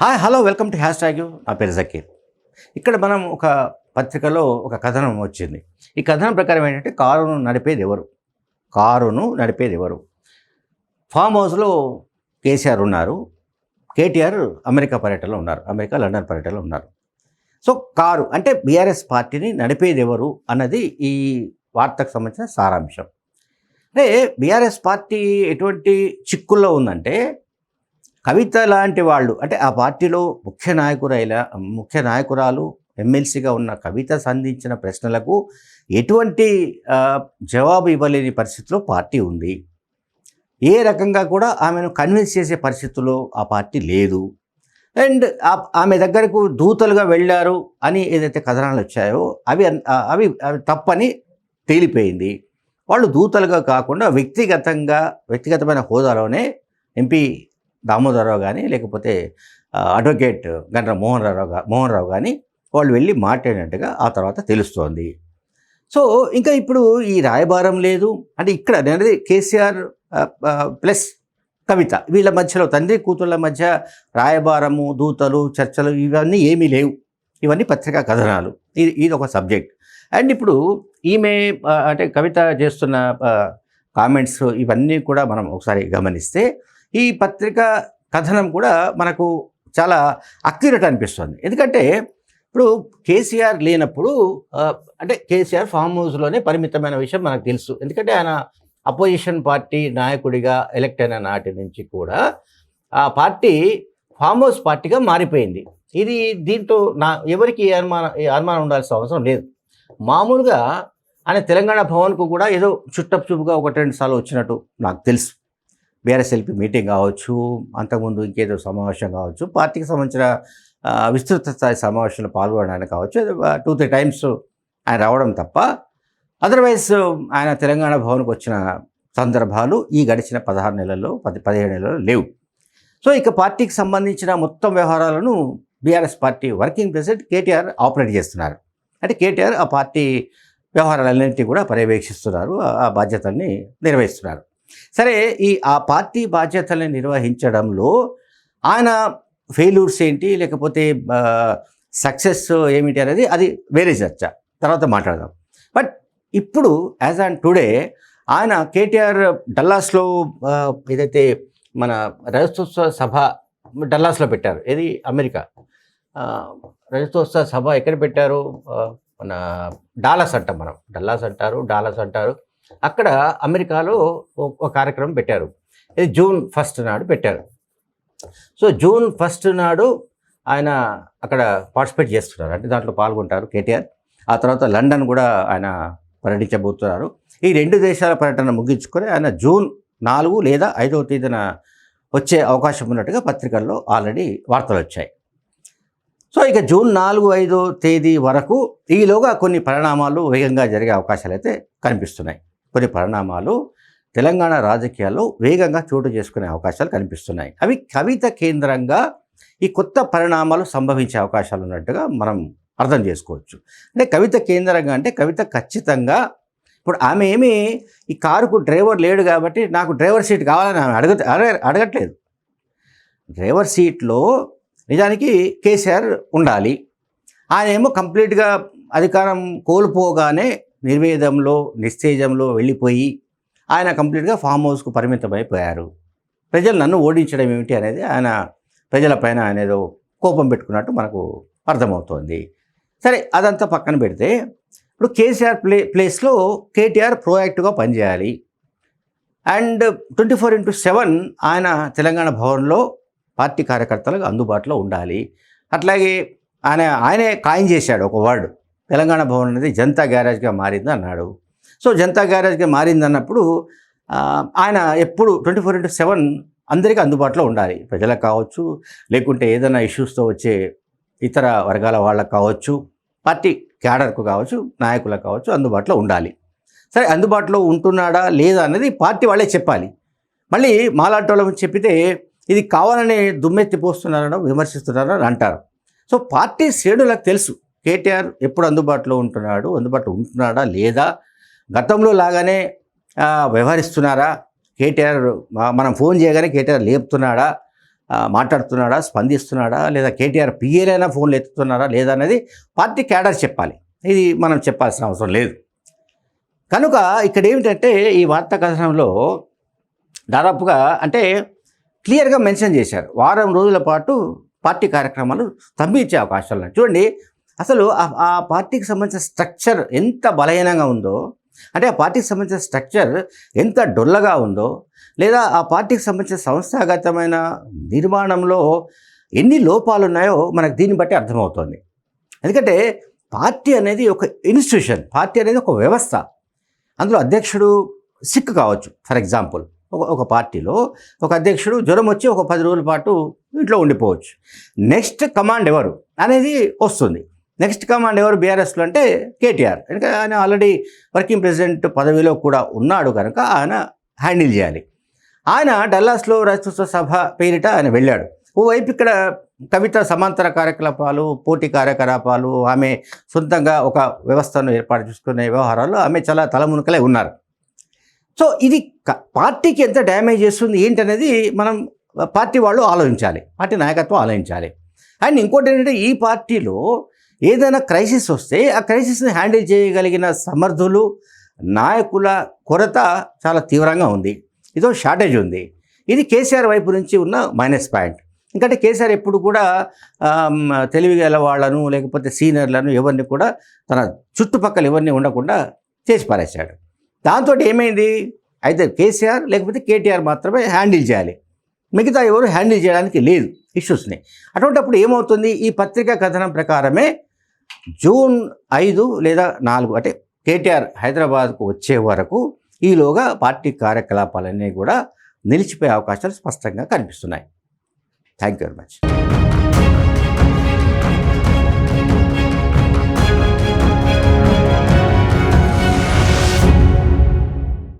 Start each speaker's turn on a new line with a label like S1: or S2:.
S1: Hi hello welcome to hash tag నా పేరు జకీర్. ఇక్కడ మనం ఒక పత్రికలో ఒక కథనం వచ్చింది. ఈ కథనం ప్రకారం ఏంటంటే కారును నడిపేది ఎవరు? కారును నడిపేది ఎవరు? ఫామ్ హౌస్లో కేసీఆర్ ఉన్నారు. కేటీఆర్ అమెరికా పర్యటనలో ఉన్నారు. అమెరికా లండన్ పర్యటనలో ఉన్నారు. సో కారు అంటే బీఆర్ఎస్ పార్టీని నడిపేది ఎవరు అన్నది ఈ వార్తకు సంబంధించిన సారాంశం. అంటే బీఆర్ఎస్ పార్టీ ఎటువంటి చిక్కుల్లో ఉందంటే కవిత లాంటి వాళ్ళు అంటే ఆ పార్టీలో ముఖ్య నాయకురైన ముఖ్య నాయకురాలు ఎమ్మెల్సీగా ఉన్న కవిత సంధించిన ప్రశ్నలకు ఎటువంటి జవాబు ఇవ్వలేని పరిస్థితిలో పార్టీ ఉంది. ఏ రకంగా కూడా ఆమెను కన్విన్స్ చేసే పరిస్థితుల్లో ఆ పార్టీ లేదు. అండ్ ఆమె దగ్గరకు దూతలుగా వెళ్ళారు అని ఏదైతే కథనాలు వచ్చాయో అవి అవి అవి తప్పని తేలిపోయింది. వాళ్ళు దూతలుగా కాకుండా వ్యక్తిగతంగా వ్యక్తిగతమైన హోదాలోనే ఎంపీ దామోదరరావు కానీ లేకపోతే అడ్వకేట్ గండ్ర మోహన్ రావు మోహన్ రావు కానీ వాళ్ళు వెళ్ళి మాట్లాడినట్టుగా ఆ తర్వాత తెలుస్తోంది. సో ఇంకా ఇప్పుడు ఈ రాయబారం లేదు. అంటే ఇక్కడ నేను అనేది కేసీఆర్ ప్లస్ కవిత. వీళ్ళ మధ్యలో తండ్రి కూతుళ్ళ మధ్య రాయబారము దూతలు చర్చలు ఇవన్నీ ఏమీ లేవు. ఇవన్నీ పత్రికా కథనాలు. ఇది ఇది ఒక సబ్జెక్ట్. అండ్ ఇప్పుడు ఈమె అంటే కవిత చేస్తున్న కామెంట్స్ ఇవన్నీ కూడా మనం ఒకసారి గమనిస్తే ఈ పత్రిక కథనం కూడా మనకు చాలా అక్యురేట్ అనిపిస్తుంది. ఎందుకంటే ఇప్పుడు కేసీఆర్ లేనప్పుడు అంటే కేసీఆర్ ఫామ్ హౌస్లోనే పరిమితమైన విషయం మనకు తెలుసు. ఎందుకంటే ఆయన అపోజిషన్ పార్టీ నాయకుడిగా ఎలక్ట్ అయిన నాటి నుంచి కూడా ఆ పార్టీ ఫామ్ హౌస్ పార్టీగా మారిపోయింది. ఇది దీంతో నా ఎవరికి అనుమానం అనుమానం ఉండాల్సిన అవసరం లేదు. మామూలుగా ఆయన తెలంగాణ భవన్కు కూడా ఏదో చుట్టపు చూపుగా ఒకటి రెండు సార్లు వచ్చినట్టు నాకు తెలుసు. బీఆర్ఎస్ఎల్పి మీటింగ్ కావచ్చు అంతకుముందు ఇంకేదో సమావేశం కావచ్చు పార్టీకి సంబంధించిన విస్తృత స్థాయి సమావేశంలో పాల్గొనడానికి కావచ్చు టూ త్రీ టైమ్స్ ఆయన రావడం తప్ప. అదర్వైజ్ ఆయన తెలంగాణ భవన్కి వచ్చిన సందర్భాలు ఈ గడిచిన పదహారు నెలల్లో పది పదిహేడు నెలల్లో లేవు. సో ఇక పార్టీకి సంబంధించిన మొత్తం వ్యవహారాలను BRS party working president KTR operate చేస్తున్నారు. అంటే కేటీఆర్ ఆ పార్టీ వ్యవహారాలన్నింటినీ కూడా పర్యవేక్షిస్తున్నారు ఆ బాధ్యతల్ని నిర్వహిస్తున్నారు. సరే ఈ ఆ పార్టీ బాధ్యతల్ని నిర్వహించడంలో ఆయన ఫెయిల్యూర్స్ ఏంటి? లేకపోతే సక్సెస్ ఏమిటి అనేది అది వేరే చర్చ. తర్వాత మాట్లాడదాం. బట్ ఇప్పుడు యాజ్ ఆన్ టుడే ఆయన కేటీఆర్ డల్లాస్లో ఏదైతే మన రజతోత్సవ సభ డల్లాస్లో పెట్టారు. ఏది? అమెరికా. రజతోత్సవ సభ ఎక్కడ పెట్టారు? మన డాలస్ అంటాం మనం. డల్లాస్ అంటారు డాలస్ అంటారు. అక్కడ అమెరికాలో ఒక కార్యక్రమం పెట్టారు. ఇది జూన్ ఫస్ట్ నాడు పెట్టారు. సో జూన్ ఫస్ట్ నాడు ఆయన అక్కడ పార్టిసిపేట్ చేస్తున్నారు. అంటే దాంట్లో పాల్గొంటారు కేటీఆర్. ఆ తర్వాత లండన్ కూడా ఆయన పర్యటించబోతున్నారు. ఈ రెండు దేశాల పర్యటన ముగించుకొని ఆయన జూన్ నాలుగు లేదా ఐదవ తేదీన వచ్చే అవకాశం ఉన్నట్టుగా పత్రికల్లో ఆల్రెడీ వార్తలు వచ్చాయి. సో ఇక జూన్ నాలుగు ఐదో తేదీ వరకు ఈలోగా కొన్ని పరిణామాలు వేగంగా జరిగే అవకాశాలు అయితే కనిపిస్తున్నాయి. కొన్ని పరిణామాలు తెలంగాణ రాజకీయాల్లో వేగంగా చోటు చేసుకునే అవకాశాలు కనిపిస్తున్నాయి. అవి కవిత కేంద్రంగా ఈ కొత్త పరిణామాలు సంభవించే అవకాశాలు ఉన్నట్టుగా మనం అర్థం చేసుకోవచ్చు. అంటే కవిత కేంద్రంగా అంటే కవిత ఖచ్చితంగా ఇప్పుడు ఆమె ఏమి ఈ కారుకు డ్రైవర్ లేడు కాబట్టి నాకు డ్రైవర్ సీట్ కావాలని ఆమె అడగ అడగ- అడగట్లేదు. డ్రైవర్ సీట్లో నిజానికి కేసీఆర్ ఉండాలి. ఆయన ఏమో కంప్లీట్గా అధికారం కోల్పోగానే నిర్వేదంలో నిస్తేజంలో వెళ్ళిపోయి ఆయన కంప్లీట్గా ఫామ్ హౌస్కు పరిమితమైపోయారు. ప్రజలు నన్ను ఓడించడం ఏమిటి అనేది ఆయన ప్రజలపైన అనేదో కోపం పెట్టుకున్నట్టు మనకు అర్థమవుతోంది. సరే అదంతా పక్కన పెడితే ఇప్పుడు కేసీఆర్ ప్లే ప్లేస్లో కేటీఆర్ ప్రోయాక్టివ్గా పనిచేయాలి. And twenty four into seven ఆయన తెలంగాణ భవన్లో పార్టీ కార్యకర్తలకు అందుబాటులో ఉండాలి. అట్లాగే ఆయన ఆయనే ఖాయం చేశాడు ఒక వర్డ్. తెలంగాణ భవన్ అనేది జనతా గ్యారేజ్గా మారింది అన్నాడు. సో జనతా గ్యారేజ్గా మారింది అన్నప్పుడు ఆయన ఎప్పుడు ట్వంటీ ఫోర్ ఇంటూ సెవెన్ అందరికీ అందుబాటులో ఉండాలి. ప్రజలకు కావచ్చు లేకుంటే ఏదైనా ఇష్యూస్తో వచ్చే ఇతర వర్గాల వాళ్ళకు కావచ్చు పార్టీ క్యాడర్కు కావచ్చు నాయకులకు కావచ్చు అందుబాటులో ఉండాలి. సరే అందుబాటులో ఉంటున్నాడా లేదా అనేది పార్టీ వాళ్ళే చెప్పాలి. మళ్ళీ మాలాంటి వాళ్ళని చెప్పితే ఇది కావాలనే దుమ్మెత్తి పోస్తున్నారనో విమర్శిస్తున్నారని అంటారు. సో పార్టీ శ్రేణులకు తెలుసు. కేటీఆర్ ఎప్పుడు అందుబాటులో ఉంటున్నాడు? అందుబాటులో ఉంటున్నాడా? లేదా గతంలో లాగానే వ్యవహరిస్తున్నారా? కేటీఆర్ మనం ఫోన్ చేయగానే కేటీఆర్ లేపుతున్నాడా? మాట్లాడుతున్నాడా? స్పందిస్తున్నాడా? లేదా కేటీఆర్ పిఏలైనా ఫోన్లు ఎత్తుతున్నారా? లేదా అనేది పార్టీ క్యాడర్ చెప్పాలి. ఇది మనం చెప్పాల్సిన అవసరం లేదు. కనుక ఇక్కడ ఏమిటంటే ఈ వార్తా కథనంలో దాదాపుగా అంటే క్లియర్గా మెన్షన్ చేశారు. వారం రోజుల పాటు పార్టీ కార్యక్రమాలు స్తంభించే అవకాశాలు ఉన్నాయి. చూడండి అసలు ఆ- పార్టీకి సంబంధించిన స్ట్రక్చర్ ఎంత బలహీనంగా ఉందో అంటే ఆ పార్టీకి సంబంధించిన స్ట్రక్చర్ ఎంత డొల్లగా ఉందో లేదా ఆ పార్టీకి సంబంధించిన సంస్థాగతమైన నిర్మాణంలో ఎన్ని లోపాలు ఉన్నాయో మనకు దీన్ని బట్టి అర్థమవుతుంది. ఎందుకంటే పార్టీ అనేది ఒక ఇన్స్టిట్యూషన్ పార్టీ అనేది ఒక వ్యవస్థ. అందులో అధ్యక్షుడు సిక్ కావచ్చు ఫర్ ఎగ్జాంపుల్. ఒక ఒక పార్టీలో ఒక అధ్యక్షుడు జ్వరం వచ్చి ఒక పది రోజుల పాటు ఇంట్లో ఉండిపోవచ్చు. నెక్స్ట్ కమాండ్ ఎవరు అనేది వస్తుంది. నెక్స్ట్ కమాండ్ ఎవరు? బీఆర్ఎస్లో అంటే కేటీఆర్. ఎందుకంటే ఆయన ఆల్రెడీ వర్కింగ్ ప్రెసిడెంట్ పదవిలో కూడా ఉన్నాడు కనుక ఆయన హ్యాండిల్ చేయాలి. ఆయన డల్లాస్లో రాష్ట్రోత్సవ సభ పేరిట ఆయన వెళ్ళాడు. ఓవైపు ఇక్కడ కవిత సమాంతర కార్యకలాపాలు పోటీ కార్యకలాపాలు ఆమె సొంతంగా ఒక వ్యవస్థను ఏర్పాటు చేసుకునే వ్యవహారాల్లో ఆమె చాలా తలమునకలే ఉన్నారు. సో ఇది క- పార్టీకి ఎంత డ్యామేజ్ చేస్తుంది ఏంటనేది మనం పార్టీ వాళ్ళు ఆలోచించాలి. పార్టీ నాయకత్వం ఆలోచించాలి. అండ్ ఇంకోటి ఏంటంటే ఈ పార్టీలో ఏదైనా క్రైసిస్ వస్తే ఆ క్రైసిస్ని హ్యాండిల్ చేయగలిగిన సమర్థులు నాయకుల కొరత చాలా తీవ్రంగా ఉంది. ఇదో షార్టేజ్ ఉంది. ఇది కేసీఆర్ వైపు నుంచి ఉన్న మైనస్ పాయింట్. ఎందుకంటే కేసీఆర్ ఎప్పుడు కూడా తెలివి గల వాళ్ళను లేకపోతే సీనియర్లను ఎవరిని కూడా తన చుట్టుపక్కల ఎవరిని ఉండకుండా చేసి పారేశాడు. దాంతో ఏమైంది? అయితే కేసీఆర్ లేకపోతే కేటీఆర్ మాత్రమే హ్యాండిల్ చేయాలి. మిగతా ఎవరు హ్యాండిల్ చేయడానికి లేదు ఇష్యూస్ని. అటువంటిప్పుడు ఏమవుతుంది? ఈ పత్రికా కథనం ప్రకారమే జూన్ ఐదు లేదా నాలుగు అంటే కేటీఆర్ హైదరాబాద్కు వచ్చే వరకు ఈలోగా పార్టీ కార్యకలాపాలన్నీ కూడా నిలిచిపోయే అవకాశాలు స్పష్టంగా కనిపిస్తున్నాయి. Thank you very much